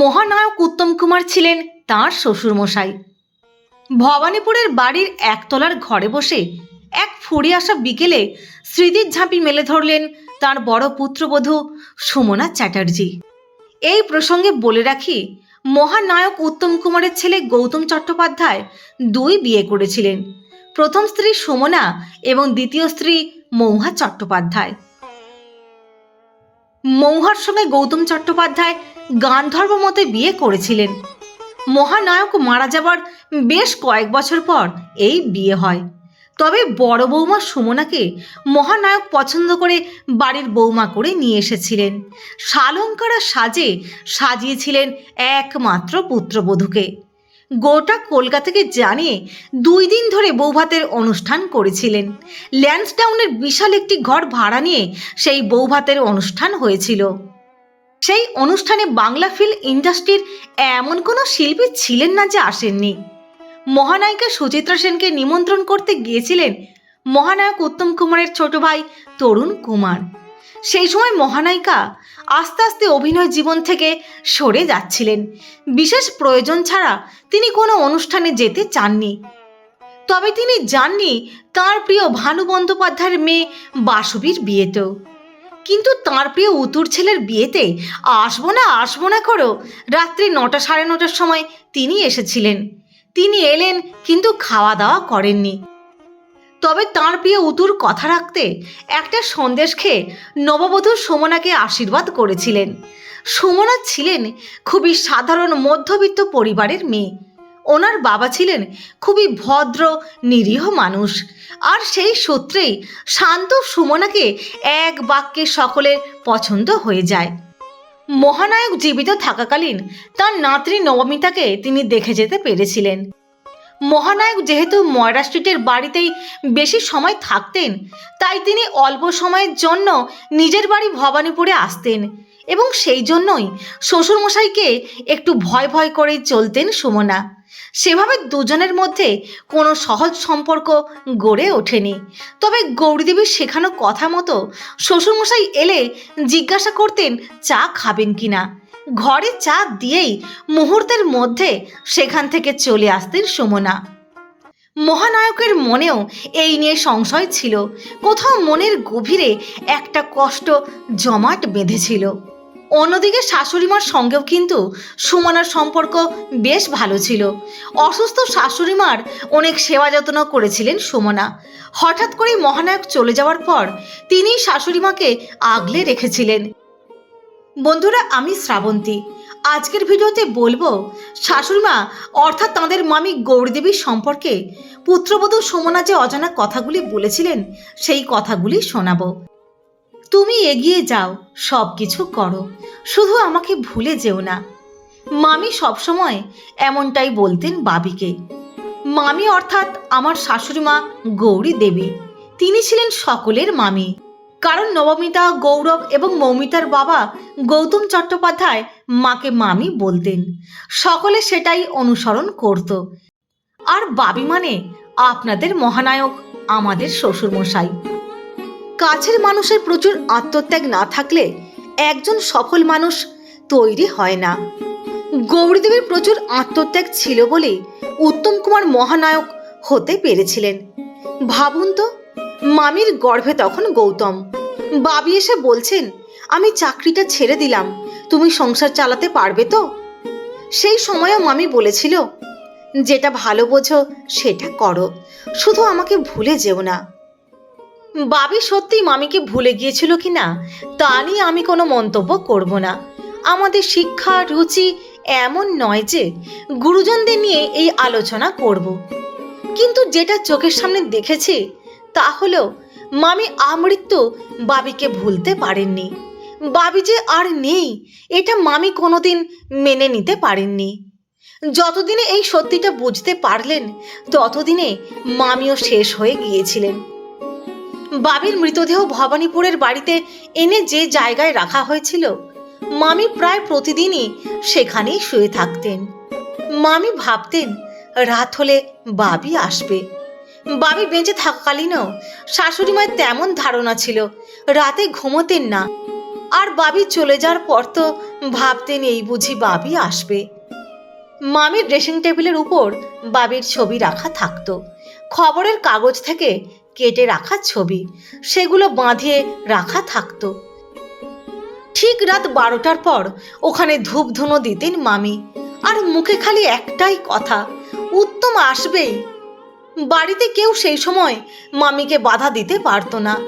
মহানায়ক উত্তম কুমার ছিলেন তাঁর শ্বশুরমশাই। ভবানীপুরের বাড়ির একতলার ঘরে বসে এক ফুরে আসা বিকেলে স্মৃতির ঝাঁপি মেলে ধরলেন তার বড় পুত্রবধূ সুমনা চ্যাটার্জি। এই প্রসঙ্গে বলে রাখি, মহানায়ক উত্তম কুমারের ছেলে গৌতম চট্টোপাধ্যায় দুই বিয়ে করেছিলেন। প্রথম স্ত্রী সুমনা এবং দ্বিতীয় স্ত্রী মৌহা চট্টোপাধ্যায়। মৌহার সঙ্গে গৌতম চট্টোপাধ্যায় গান্ধর্ব মতে বিয়ে করেছিলেন। মহানায়ক মারা যাবার বেশ কয়েক বছর পর এই বিয়ে হয়। তবে বড় বৌমা সুমনাকে মহানায়ক পছন্দ করে বাড়ির বৌমা করে নিয়ে এসেছিলেন। সালঙ্কারা সাজে সাজিয়েছিলেন একমাত্র পুত্রবধূকে। গোটা কলকাতাকে জানিয়ে দুই দিন ধরে বৌভাতের অনুষ্ঠান করেছিলেন। ল্যান্সডাউনের বিশাল একটি ঘর ভাড়া নিয়ে সেই বৌভাতের অনুষ্ঠান হয়েছিল। সেই অনুষ্ঠানে বাংলা ফিল্ম ইন্ডাস্ট্রির এমন কোনো শিল্পী ছিলেন না যে আসেননি। মহানায়িকা সুচিত্রা সেনকে নিমন্ত্রণ করতে গিয়েছিলেন মহানায়ক উত্তম কুমারের ছোট ভাই তরুণ কুমার। সেই সময় মহানায়িকা আস্তে আস্তে অভিনয় জীবন থেকে সরে যাচ্ছিলেন। বিশেষ প্রয়োজন ছাড়া তিনি কোনো অনুষ্ঠানে যেতে চাননি। তবে তিনি যাননি তার প্রিয় ভানু বন্দ্যোপাধ্যায়ের মেয়ে বাসবীর বিয়েতেও। কিন্তু তার প্রিয় উতুর ছেলের বিয়েতে আসব না আসব না করো রাত্রি নটা সাড়ে নটার সময় তিনি এসেছিলেন। তিনি এলেন কিন্তু খাওয়া দাওয়া করেননি। তবে তার প্রিয় উতুর কথা রাখতে একটা সন্দেশ খেয়ে নববধূ সুমনাকে আশীর্বাদ করেছিলেন। সুমনা ছিলেন খুবই সাধারণ মধ্যবিত্ত পরিবারের মেয়ে। ওনার বাবা ছিলেন খুবই ভদ্র, নিরীহ মানুষ। আর সেই সূত্রেই শান্ত সুমনাকে এক বাক্যে সকলের পছন্দ হয়ে যায়। মহানায়ক জীবিত থাকাকালীন তার নাতনি নবমিতাকে তিনি দেখে যেতে পেরেছিলেন। মহানায়ক যেহেতু ময়রা স্ট্রিটের বাড়িতেই বেশি সময় থাকতেন, তাই তিনি অল্প সময়ের জন্য নিজের বাড়ি ভবানীপুরে আসতেন এবং সেই জন্যই শ্বশুরমশাইকে একটু ভয় ভয় করে চলতেন সুমনা। সেভাবে দুজনের মধ্যে কোনো সহজ সম্পর্ক গড়ে ওঠেনি। তবে গৌরীদেবীর শেখানো কথা মতো শ্বশুরমশাই এলে জিজ্ঞাসা করতেন চা খাবেন কিনা। ঘরে চা দিয়েই মুহূর্তের মধ্যে সেখান থেকে চলে আসতেন সুমনা। মহানায়কের মনেও এই নিয়ে সংশয় ছিল। কোথাও মনের গভীরে একটা কষ্ট জমাট বেঁধেছিল। অন্যদিকে শাশুড়িমার সঙ্গেও কিন্তু সুমনার সম্পর্ক বেশ ভালো ছিল। অসুস্থ শাশুড়িমার অনেক সেবা যত্ন করেছিলেন সুমনা। হঠাৎ করেই মহানায়ক চলে যাওয়ার পর তিনি শাশুড়িমাকে আগলে রেখেছিলেন। বন্ধুরা, আমি শ্রাবন্তী। আজকের ভিডিওতে বলব, শাশুড়িমা, অর্থাৎ তাঁদের মামি গৌরীদেবীর সম্পর্কে পুত্রবধূ সুমনা যে অজানা কথাগুলি বলেছিলেন, সেই কথাগুলি শোনাবো। তুমি এগিয়ে যাও সব কিছু করো, শুধু আমাকে ভুলে যেও না। মামি সবসময় এমনটাই বলতেন বাবিকে। মামি অর্থাৎ আমার শাশুড়িমা গৌরী দেবী তিনি ছিলেন সকলের মামি। কারণ নবমিতা, গৌরব এবং মৌমিতার বাবা গৌতম চট্টোপাধ্যায় মাকে মামি বলতেন। সকলে সেটাই অনুসরণ করত। আর বাবি মানে আপনাদের মহানায়ক, আমাদের শ্বশুরমশাই। কাছের মানুষের প্রচুর আত্মত্যাগ না থাকলে একজন সফল মানুষ তৈরি হয় না। গৌরীদেবীর প্রচুর আত্মত্যাগ ছিল বলেই উত্তম কুমার মহানায়ক হতে পেরেছিলেন। ভাবুন তো মামির গর্ভে তখন গৌতম। বাবি এসে বলছেন, আমি চাকরিটা ছেড়ে দিলাম, তুমি সংসার চালাতে পারবে তো? সেই সময়ও মামি বলেছিল, যেটা ভালো বোঝো, সেটা করো, শুধু আমাকে ভুলে যেও না। বাবি সত্যি মামিকে ভুলে গিয়েছিল কি না, তা নিয়ে আমি কোনো মন্তব্য করব না। আমাদের শিক্ষা, রুচি এমন নয় যে গুরুজনদের নিয়ে এই আলোচনা করব। কিন্তু যেটা চোখের সামনে দেখেছি তা হলো মামি আমৃত্যু বাবিকে ভুলতে পারেননি। বাবি যে আর নেই, এটা মামি কোনোদিন মেনে নিতে পারেননি। যতদিনে এই সত্যিটা বুঝতে পারলেন, ততদিনে মামিও শেষ হয়ে গিয়েছিলেন। বাবির মৃতদেহ ভবানীপুরের বাড়িতে এনে যে জায়গায় রাখা হয়েছিল, মামি প্রায় প্রতিদিনই সেখানেই শুয়ে থাকতেন। মামি ভাবতেন, রাত হলে বাবি আসবে। বাবি বেঁচে থাকাকালীনও শাশুড়ি মায়ের তেমন ধারণা ছিল, রাতে ঘুমোতেন না। আর বাবি চলে যাওয়ার পর তো ভাবতেন এই বুঝি বাবি আসবে। মামির ড্রেসিং টেবিলের উপর বাবির ছবি রাখা থাকতো। খবরের কাগজ থেকে কেটে রাখা ছবি, সেগুলো বাঁধিয়ে রাখা থাকতো। ঠিক রাত বারোটার পর ওখানে ধূপধুনো দিতেন মামি। আর মুখে খালি একটাই কথা, উত্তম আসবেই বাড়িতে কেউ সেই সময় মামিকে বাধা দিতে পারতো না।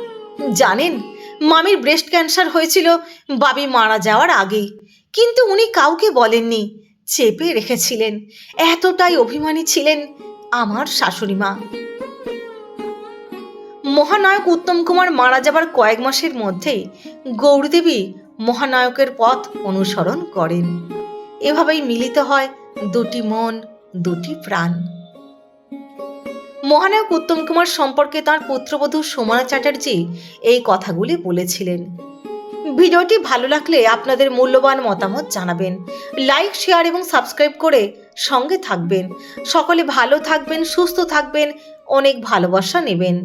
জানেন, মামির ব্রেস্ট ক্যান্সার হয়েছিল, বাবি মারা যাওয়ার আগেই। কিন্তু উনি কাউকে বলেননি, চেপে রেখেছিলেন। এতটাই অভিমানী ছিলেন আমার শাশুড়ি মা। মহানায়ক উত্তম কুমার মারা যাবার কয়েক মাসের মধ্যেই গৌরীদেবী মহানায়কের পথ অনুসরণ করেন। এভাবেই মিলিত হয় দুটি মন, দুটি প্রাণ। মহানায়ক উত্তম কুমার সম্পর্কে তাঁর পুত্রবধূ সোমনা চ্যাটার্জি এই কথাগুলি বলেছিলেন। ভিডিওটি ভালো লাগলে আপনাদের মূল্যবান মতামত জানাবেন। লাইক, শেয়ার এবং সাবস্ক্রাইব করে সঙ্গে থাকবেন। সকলে ভালো থাকবেন, সুস্থ থাকবেন, অনেক ভালোবাসা নেবেন।